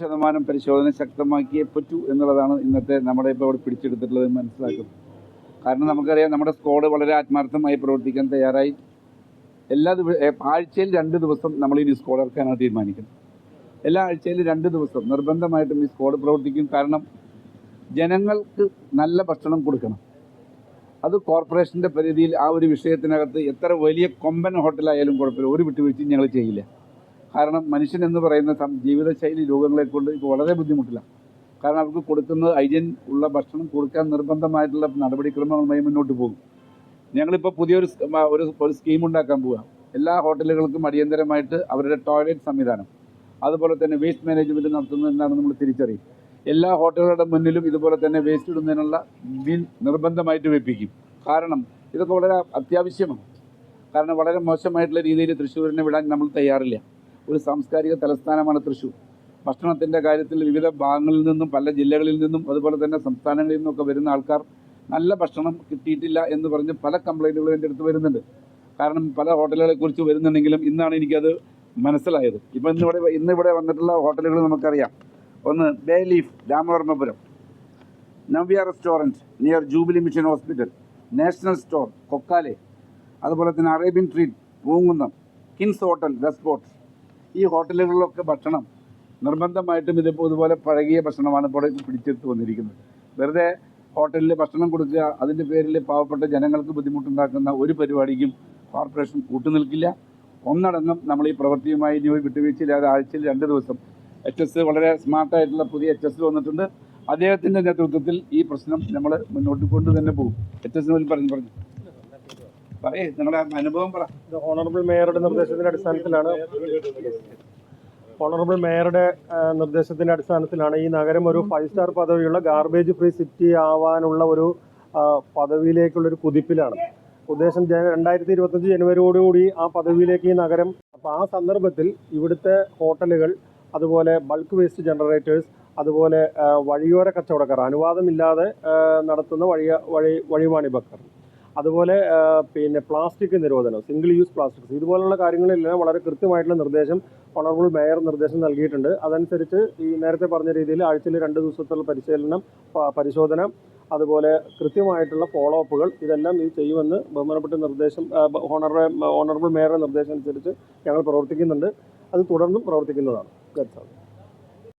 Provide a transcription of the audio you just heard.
ശതമാനം പരിശോധന ശക്തമാക്കിയേ പറ്റൂ എന്നുള്ളതാണ് ഇന്നത്തെ നമ്മുടെ ഇപ്പോൾ ഇവിടെ പിടിച്ചെടുത്തിട്ടുള്ളത് മനസ്സിലാക്കും കാരണം നമുക്കറിയാം നമ്മുടെ സ്ക്വാഡ് വളരെ ആത്മാർത്ഥമായി പ്രവർത്തിക്കാൻ തയ്യാറായി. എല്ലാ ദിവസം ആഴ്ചയിൽ രണ്ട് ദിവസം നമ്മൾ ഇനി സ്ക്വാഡ് ഇറക്കാനാണ് തീരുമാനിക്കുന്നത്. എല്ലാ ആഴ്ചയിലും രണ്ട് ദിവസം നിർബന്ധമായിട്ടും ഈ സ്ക്വാഡ് പ്രവർത്തിക്കും. കാരണം ജനങ്ങൾക്ക് നല്ല ഭക്ഷണം കൊടുക്കണം. അത് കോർപ്പറേഷന്റെ പരിധിയിൽ ആ ഒരു വിഷയത്തിനകത്ത് എത്ര വലിയ കൊമ്പൻ ഹോട്ടലായാലും കുഴപ്പമില്ല. ഒരു വിട്ടുവീഴ്ചയും ഞങ്ങൾ ചെയ്യില്ല. കാരണം മനുഷ്യൻ എന്ന് പറയുന്ന ജീവിതശൈലി രോഗങ്ങളെ കൊണ്ട് ഇപ്പോൾ വളരെ ബുദ്ധിമുട്ടില്ല. കാരണം അവർക്ക് കൊടുക്കുന്ന ഐജൻ ഉള്ള ഭക്ഷണം കൊടുക്കാൻ നിർബന്ധമായിട്ടുള്ള നടപടിക്രമങ്ങളുമായി മുന്നോട്ട് പോകും. ഞങ്ങളിപ്പോൾ പുതിയൊരു ഒരു ഒരു സ്കീം ഉണ്ടാക്കാൻ പോവുക എല്ലാ ഹോട്ടലുകൾക്കും അടിയന്തരമായിട്ട് അവരുടെ ടോയ്ലറ്റ് സംവിധാനം. അതുപോലെ തന്നെ വേസ്റ്റ് മാനേജ്മെന്റ് നടത്തുന്നത് എന്നാണ് നമ്മൾ തിരിച്ചറിയും. എല്ലാ ഹോട്ടലുകളുടെ മുന്നിലും ഇതുപോലെ തന്നെ വേസ്റ്റ് ഇടുന്നതിനുള്ള ബിൽ നിർബന്ധമായിട്ട് വെപ്പിക്കും. കാരണം ഇതൊക്കെ വളരെ അത്യാവശ്യമാണ്. കാരണം വളരെ മോശമായിട്ടുള്ള രീതിയിൽ തൃശ്ശൂരിനെ വിടാൻ നമ്മൾ തയ്യാറില്ല. ഒരു സാംസ്കാരിക തലസ്ഥാനമാണ് തൃശ്ശൂർ ഭക്ഷണത്തിന്റെ കാര്യത്തിൽ വിവിധ ഭാഗങ്ങളിൽ നിന്നും പല ജില്ലകളിൽ നിന്നും അതുപോലെ തന്നെ സംസ്ഥാനങ്ങളിൽ നിന്നൊക്കെ വരുന്ന ആൾക്കാർ നല്ല ഭക്ഷണം കിട്ടിയിട്ടില്ല എന്ന് പറഞ്ഞ് പല കംപ്ലൈന്റുകളും എന്റെ അടുത്ത് വരുന്നുണ്ട്. കാരണം പല ഹോട്ടലുകളെക്കുറിച്ച് വരുന്നുണ്ടെങ്കിലും ഇന്നാണ് എനിക്കത് മനസ്സിലായത്. ഇപ്പം ഇന്നിവിടെ ഇന്നിവിടെ വന്നിട്ടുള്ള ഹോട്ടലുകൾ നമുക്കറിയാം. ഒന്ന് bay leaf Ramavarmapuram. Navya restaurant near jubilee mission hospital national store Kokkale. അതുപോലെ തന്നെ Arabian treat Poonkunnam. Kings hotel Westport ഈ ഹോട്ടലുകളിലൊക്കെ ഭക്ഷണം നിർബന്ധമായിട്ടും ഇതിപ്പോൾ ഇതുപോലെ പഴകിയ ഭക്ഷണമാണ് ഇപ്പോൾ പിടിച്ചെടുത്ത് വന്നിരിക്കുന്നത്. വെറുതെ ഹോട്ടലിൽ ഭക്ഷണം കൊടുക്കുക അതിന്റെ പേരിൽ പാവപ്പെട്ട ജനങ്ങൾക്ക് ബുദ്ധിമുട്ടുണ്ടാക്കുന്ന ഒരു പരിപാടിക്കും കോർപ്പറേഷൻ കൂട്ടുനിൽക്കില്ല ഒന്നടങ്കം നമ്മൾ ഈ പ്രവൃത്തിയുമായി ഇനി വിട്ടുവീഴ്ചയില്ലാതെ ആഴ്ചയിൽ രണ്ട് ദിവസം എച്ച് എസ് വളരെ സ്മാർട്ടായിട്ടുള്ള പുതിയ എച്ച് എസ് വന്നിട്ടുണ്ട്. അദ്ദേഹത്തിന്റെ നേതൃത്വത്തിൽ ഈ പ്രശ്നം നമ്മൾ മുന്നോട്ട് കൊണ്ടുതന്നെ പോകും. എച്ച് എസ് പറഞ്ഞു പറഞ്ഞു? അനുഭവം ഓണറബിൾ മേയറുടെ നിർദ്ദേശത്തിന്റെ അടിസ്ഥാനത്തിലാണ് ഓണറബിൾ മേയറുടെ നിർദ്ദേശത്തിന്റെ അടിസ്ഥാനത്തിലാണ് ഈ നഗരം ഒരു ഫൈവ് സ്റ്റാർ പദവിയുള്ള ഗാർബേജ് ഫ്രീ സിറ്റി ആവാനുള്ള ഒരു പദവിയിലേക്കുള്ള ഒരു കുതിപ്പിലാണ്. ഉദ്ദേശം രണ്ടായിരത്തി ഇരുപത്തഞ്ച് ജനുവരിയോടുകൂടി ആ പദവിയിലേക്ക് ഈ നഗരം അപ്പോൾ ആ സന്ദർഭത്തിൽ ഇവിടുത്തെ ഹോട്ടലുകൾ അതുപോലെ ബൾക്ക് വേസ്റ്റ് ജനറേറ്റേഴ്സ് അതുപോലെ വഴിയോര കച്ചവടക്കാർ അനുവാദമില്ലാതെ നടത്തുന്ന വഴിയ വഴി വഴിവാണിഭക്കാർ അതുപോലെ പിന്നെ പ്ലാസ്റ്റിക് നിരോധനം സിംഗിൾ യൂസ് പ്ലാസ്റ്റിക്സ് ഇതുപോലുള്ള കാര്യങ്ങളിലെല്ലാം വളരെ കൃത്യമായിട്ടുള്ള നിർദ്ദേശം ഓണറബിൾ മേയർ നിർദ്ദേശം നൽകിയിട്ടുണ്ട്. അതനുസരിച്ച് ഈ നേരത്തെ പറഞ്ഞ രീതിയിൽ ആഴ്ചയിൽ രണ്ട് ദിവസത്തുള്ള പരിശീലനം പരിശോധന അതുപോലെ കൃത്യമായിട്ടുള്ള ഫോളോ അപ്പുകൾ ഇതെല്ലാം ഇത് ചെയ്യുമെന്ന് ബഹുമാനപ്പെട്ട നിർദ്ദേശം ഓണർ ഓണറബിൾ മേയറുടെ നിർദ്ദേശം അനുസരിച്ച് ഞങ്ങൾ പ്രവർത്തിക്കുന്നുണ്ട്. അത് തുടർന്നും പ്രവർത്തിക്കുന്നതാണ്.